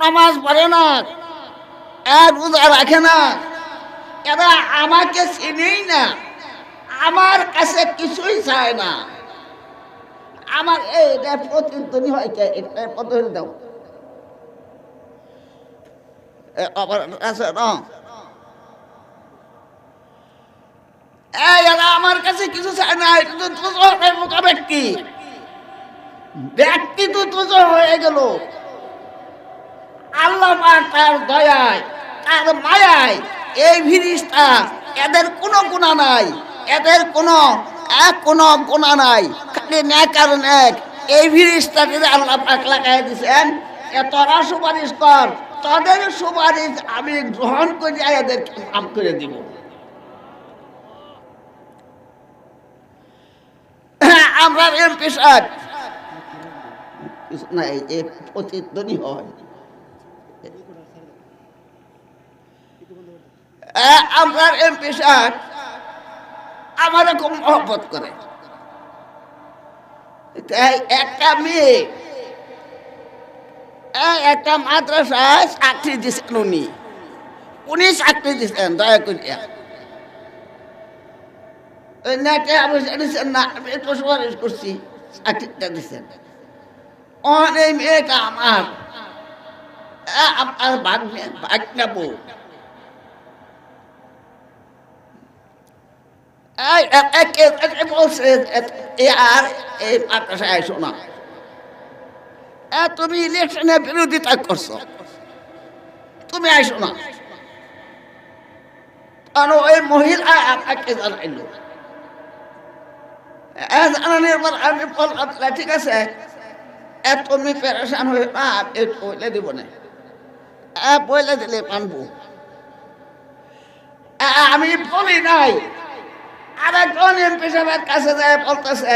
নামাজ পড়ে না। আর রোজা রাখে না। এরা আমাকে চিনেই না। আমার কাছে কিছুই চায় না। আমার এই এটা প্রতিদ্বন্দ্বী হয় কে? এটা পদ্ধতি দাও। আমার কাছে কিছু চায় না। এটা তো দুজনের মুখা ব্যক্তি ব্যক্তি তো দুজন হয়ে গেল। আল্লাহ তার দয়ায়, তার মায়ায় এই ফিরিস্তা, এদের কোনো গুণা নাই, এদের কোনো এক কোনো গুণা নাই, খালি ন্যাক আর ন্যাক। এই ফিরিস্তাটির আল্লাহ পাক লাগাই দিছেন, এ সুপারিশ কর, তাদের সুপারিশ আমি গ্রহণ করে এদেরকে মাফ করে দিব। আমরা এমপি সাহেব নাই এই প্রতিদ্বন্দ্বী হয়। আমরা এমপি সাহেব আমাদের খুব মহব্বত করে। একটা মেয়ে এই একটা মাদ্রাসায় চাকরি দিচ্ছেন উনি। উনি চাকরি দিচ্ছেন দয়া করিয়া ওই নেটে দিচ্ছেন না, আমি একটু সুপারিশ করছি, চাকরিটা দিচ্ছেন অনেক মেয়েটা আমার আমার ভাগ্নে ভাগ্না বউ এই এ- একে- একে বলছে আর এই মাদ্রাসায় আইসো না। তুমি ইলেকশনে বিরোধিতা করছ। তুমি আইসো না। কারণ ওই মহিলা আপনাকে জানাইলো। জানানোর পর আমি বললাম "না, ঠিক আছে। তুমি পেরেশান হয়ে না বলে দিব না। বলে দিলে মানবো। আমি বলি নাই আরেকজন এমপি সাহেবের কাছে যায় বলতেছে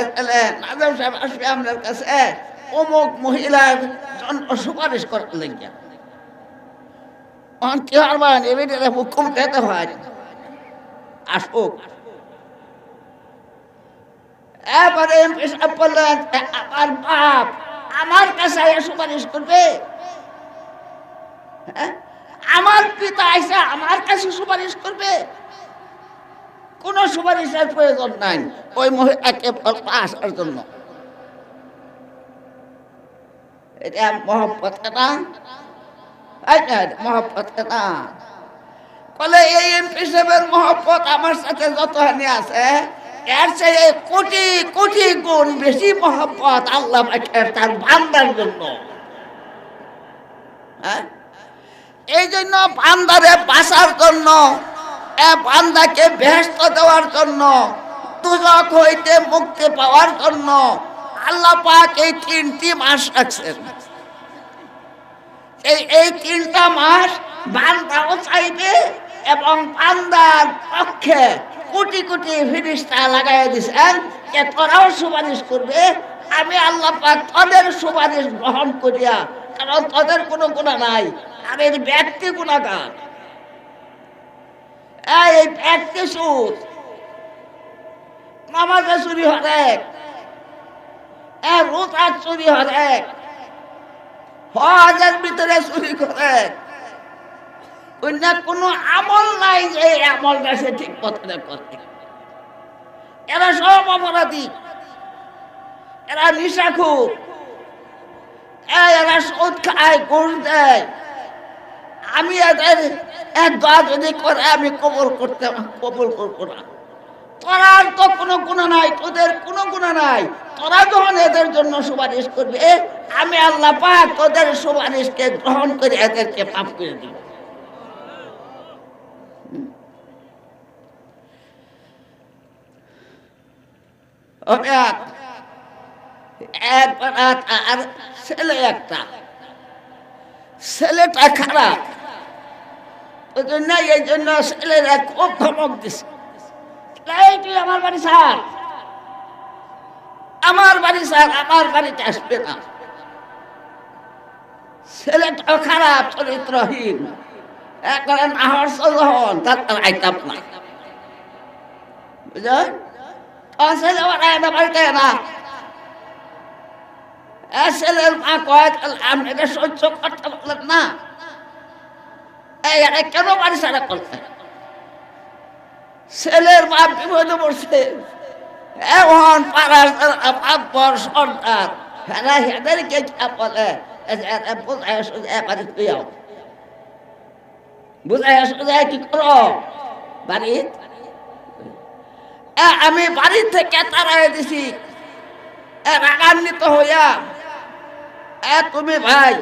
নাজম সাহেব আসবে আপনার কাছে। অমুক মহিলার জন্য সুপারিশ করতে লেগে অন কি হরবান এবারে হুকুম দিতে হয়। আসুক। এবারে এমপি সাহেব বললেন আমার বাপ, আমার কাছে সুপারিশ করবে? হ্যাঁ? আমার পিতা আইসা আমার কাছে সুপারিশ করবে? কোন সুপারিশের প্রয়োজন নাই। ওই মহিলাকে আসার জন্য। এটা মহব্বত না মহব্বত না বলে এই এমপি সাহেবের মহব্বত আমার সাথে যতখানি আছে, এর চেয়ে কোটি কোটি গুণ বেশি মহব্বত আল্লাহ তার বান্দার জন্য। হ্যাঁ? এই জন্য বান্দারে বাঁচার জন্য এবং বান্দার পক্ষে কোটি কোটি ফিরিস্তা লাগাই দিছেন যে তোরাও সুপারিশ করবে, আমি আল্লাহ পাক তোদের সুপারিশ গ্রহণ করিয়া, কারণ তোদের কোনো গুণা নাই, তাদের ব্যক্তি গুণাগার নামাজে চুরি এ চুরি ভিতরে চুরি অন্য কোনো আমল নাই যে আমলটা সে ঠিক পথে করে এরা সব অপরাধী। এরা নিশাখুর এ, এরা সুদ খায় ঘুষ দেয়। আমি দোয়া যদি করে, আমি কবল করতে, কবল করব না। তোরার তো কোনো গুণা নাই, তোদের কোনো গুণা নাই। তোরা যখন এদের জন্য সুপারিশ করবে আমি আল্লাহ পাক তোদের সুপারিশকে গ্রহণ করে এদেরকে পাপ করে দিব। আর ছেলে একটা। ছেলেটা খারাপ। ওই জন্য এই জন্য খুব ধমক দিছে। এই তুই আমার বাড়ি স্যার আমার বাড়ি স্যার আমার বাড়িতে আসবে না। ছেলেটা খারাপ, চরিত্রহীন। একবারে নাহর যখন তার আইতাম না। বুঝলেন? ছেলে ওরা বাড়িতে না। ছেলের মা কয়, তাহলে আপনি এটা সহ্য করতে পারলেন না। এটা কেন বাড়ি ছাড়া করলেন ছেলের মা বিপদে পড়ছে সোজায় সোজায় আমি বাড়ি থেকে তাড়াই দিছি। রাগান্বিত হইয়া, এ, তুমি ভাই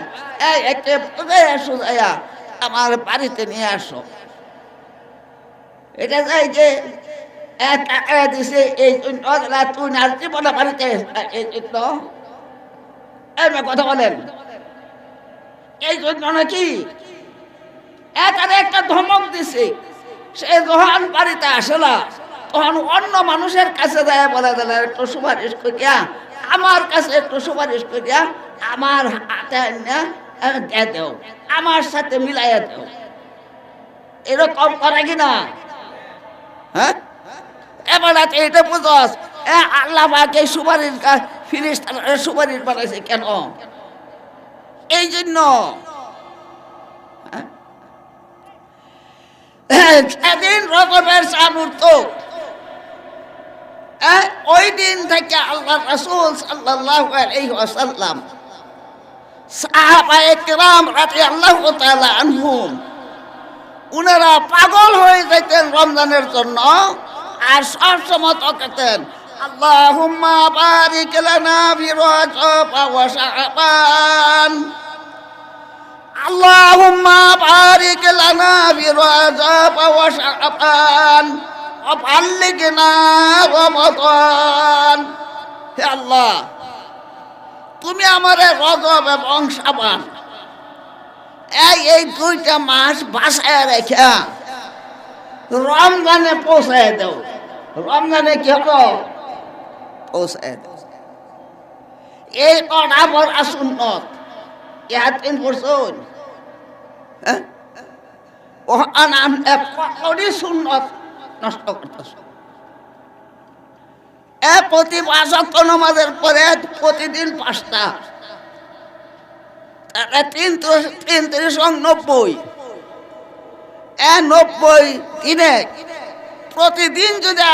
একে বুঝাই সোজাইয়া আমার বাড়িতে নিয়ে আসো। এটা যাই যে টাকা দিছে এই জন্য তুই বাড়িতে এই জন্য। কথা বলেন। এই জন্য নাকি একটা ধমক দিছে। সে যখন বাড়িতে আসে না, তখন অন্য মানুষের কাছে যায় বলে দিলে একটু সুপারিশ করিয়া, আমার কাছে একটু সুপারিশ করিয়া, আমার হাতে দিয়ে আমার সাথে মিলাইয়া দেও। এরকম করে কিনা হ্যাঁ? এবার এটা বুঝস আল্লাহ ফিরিস সুপারিশ বানাইছে কেন? এই জন্য। সেদিন রকমের চান উঠত ওই দিন থেকে আল্লাহ রসুল সাল্লাহ আলহিহাসাল্লাম সাহাবায়ে কিরাম রাতে আল্লাহ আনহুম। উনারা পাগল হয়ে যেতেন রমজানের জন্য আর সবসময় তকেতেন, আল্লাহুম্মা বারিক লানা ফি রজব ওয়া শাবান। আল্লাহুম্মা বারিক লানা ফি রজব ওয়া শাবান। ওয়া বাল্লিগনা রমাদান। হে আল্লাহ তুমি আমারে রজব এবং শাবান এই এই দুইটা মাস বাসায় রেখা রমজানে পৌঁছায় দেও। রমজানে কি হলো? পৌঁছায় দেও। এই কটা বড় সুন্নত। ইহার তিন পড়ছুন ও আনাম কতটি সুন্নত নষ্ট করতেছ। এ প্রতি পাঁচ নমাজের পরে প্রতিদিন পাঁচটা। তিন তিন তিরিশ নব্বই। এ নব্বই দিনে প্রতিদিন যদি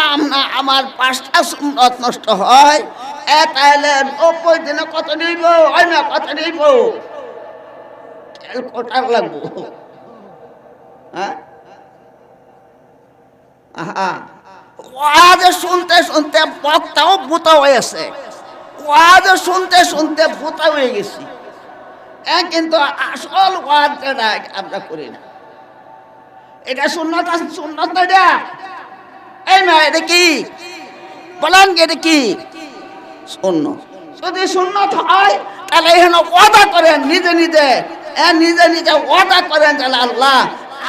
আমরা পাঁচটা সুন্নত নষ্ট হয়, এ তাহলে নব্বই দিনে কত নিব? হয় না কত নিব? কোটার লাগবো? হ্যাঁ? আহা। ওয়াজ শুনতে শুনতে বক্তাও ভূতা হয়েছে ওয়াজ শুনতে শুনতে ভূতা হয়ে গেছি। কিন্তু আসল ওয়াজ যেটা আমরা করি না। এটা আছে, সুন্নত না এটা? এই না এটা কি? বলেন এটা কি? শূন্য। যদি সুন্নত হয়, তাহলে এখানে ওয়াদা করেন নিজে নিজে। নিজে নিজে ওয়াদা করেন তাহলে আল্লাহ,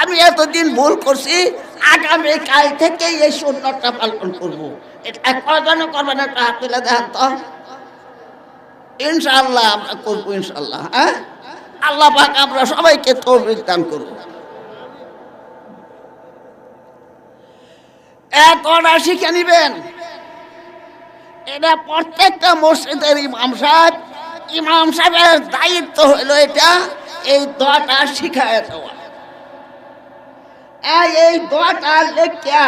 আমি এতদিন ভুল করছি আগামী কাল থেকে এই সুন্নতটা পালন এটা কজনে একটা হাত তুলে দেখান তো। ইনশাআল্লাহ আমরা করব ইনশাল্লাহ হ্যাঁ? আল্লাহ পাক আমরা সবাইকে তৌফিক দান শিখে নিবেন। এটা প্রত্যেকটা মসজিদের ইমাম সাহেব, ইমাম সাহেবের দায়িত্ব হলো এটা, এই দোয়াটা শিখায় দেওয়া। এই দোয়াটা লেখিয়া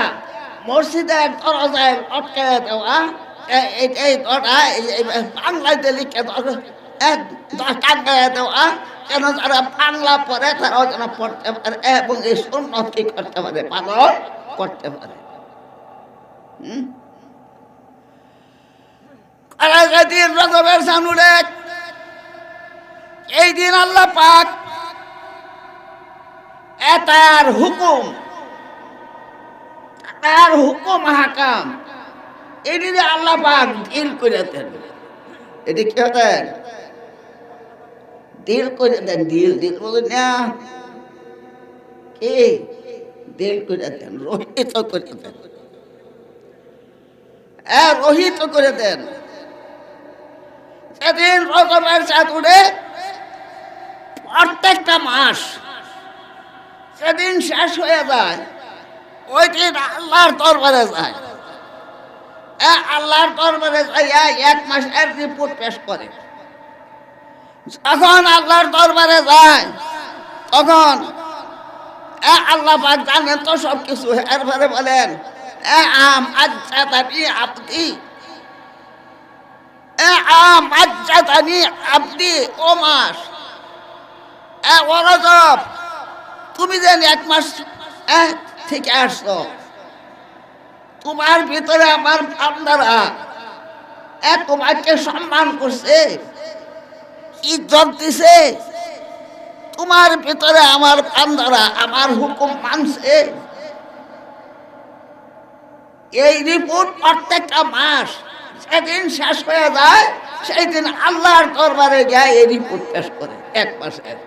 মসজিদের দরজায় লটকে দেওয়া। এই দোয়াটা বাংলাতে লিখে টাঙ্গায় দেওয়া কেন যারা বাংলা পড়ে তারাও যেন পড়তে পারে এবং এই সুন্নত করতে পারে পালন করতে পারে। হুম? দিন রজবের এই দিন আল্লাহ পাক এটার হুকুম তার হুকুম হাকাম এটি আল্লাহ পাক দিল করে এটি কি হতেন দিল করে দেন, দিল দিল বলে, না। কে? দিল করে দেন, রোহিত করে দেন। হ্যাঁ রোহিত করে দেন। সেদিন রকমের চাতুরে প্রত্যেকটা মাস সেদিন শেষ হয়ে যায়, ওই দিন আল্লাহর দরবারে যায়। আল্লাহর দরবারে যাইয়া এক মাসের রিপোর্ট পেশ করে। যখন আল্লাহর দরবারে যায়, তখন আল্লাহ পাক জানেন তো সব কিছু এরপরে বলেন আম আজ্জাতানি আপনি আম আজ্জাতানি আপনি ও মাস। এ ওরজব তুমি যেন এক মাস থেকে আসছো তোমার ভিতরে আমার এ তোমাকে সম্মান করছে, ইজ্জত দিছে। তোমার ভিতরে আমার বান্দারা আমার হুকুম মানছে। এই রিপোর্ট প্রত্যেকটা মাস সেদিন শেষ হয়ে যায় সেই দিন আল্লাহর দরবারে গিয়ে এই রিপোর্ট পেশ করে, এক মাসের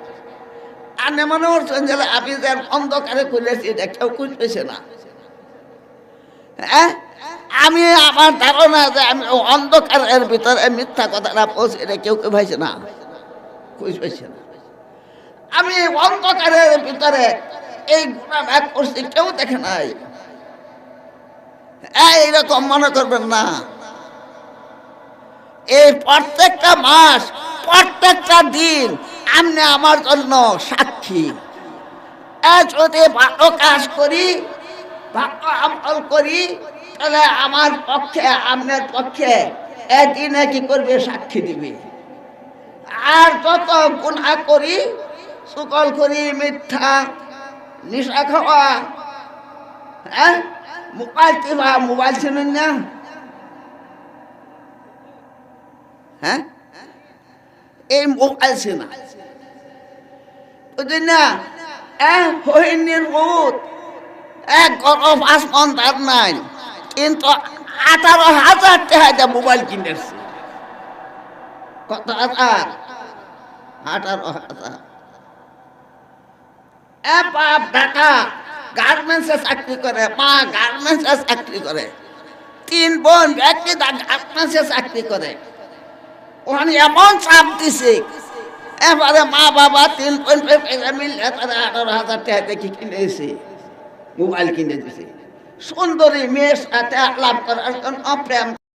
যে অন্ধকারে এটা কেউ না। হ্যাঁ? আমি আমার ধারণা যে আমি অন্ধকারের ভিতরে মিথ্যা কথাটা পৌঁছে এটা কেউ কেউ ভাইছে না? না? আমি অন্ধকারের ভিতরে এই করছি, কেউ দেখে নাই। এইরকম মনে করবেন না। এই প্রত্যেকটা মাস, প্রত্যেকটা দিন আমি আমার জন্য সাক্ষী। যদি ভালো কাজ করি, ভালো আমল করি, তাহলে আমার পক্ষে, আপনার পক্ষে একদিনে কি করবে সাক্ষী দিবে। আর যত গুণা করি, সুকল করি মিথ্যা, নিশা খাওয়া হ্যাঁ? মোবাইল টিপা মোবাইল ছিলেন না? হ্যাঁ? এই মোবাইল বুঝলেন না হইনির গরম আসমান তার নাই, কিন্তু আঠারো হাজার টাকা মোবাইল কিনেছে। কত হাজার? আঠারো হাজার। এ বাপ বেটা গার্মেন্টসে চাকরি করে, মা গার্মেন্টসে চাকরি করে, তিন বোন ব্যক্তি গার্মেন্টসে চাকরি করে। ওখানে এমন চাপ দিছে এবারে মা বাবা তিন বোন মিললে তারা আঠারো হাজার টাকা দেখি কিনেছে মোবাইল কিনে দিছে। সুন্দরী মেয়ের সাথে আলাপ করার জন্য প্রেম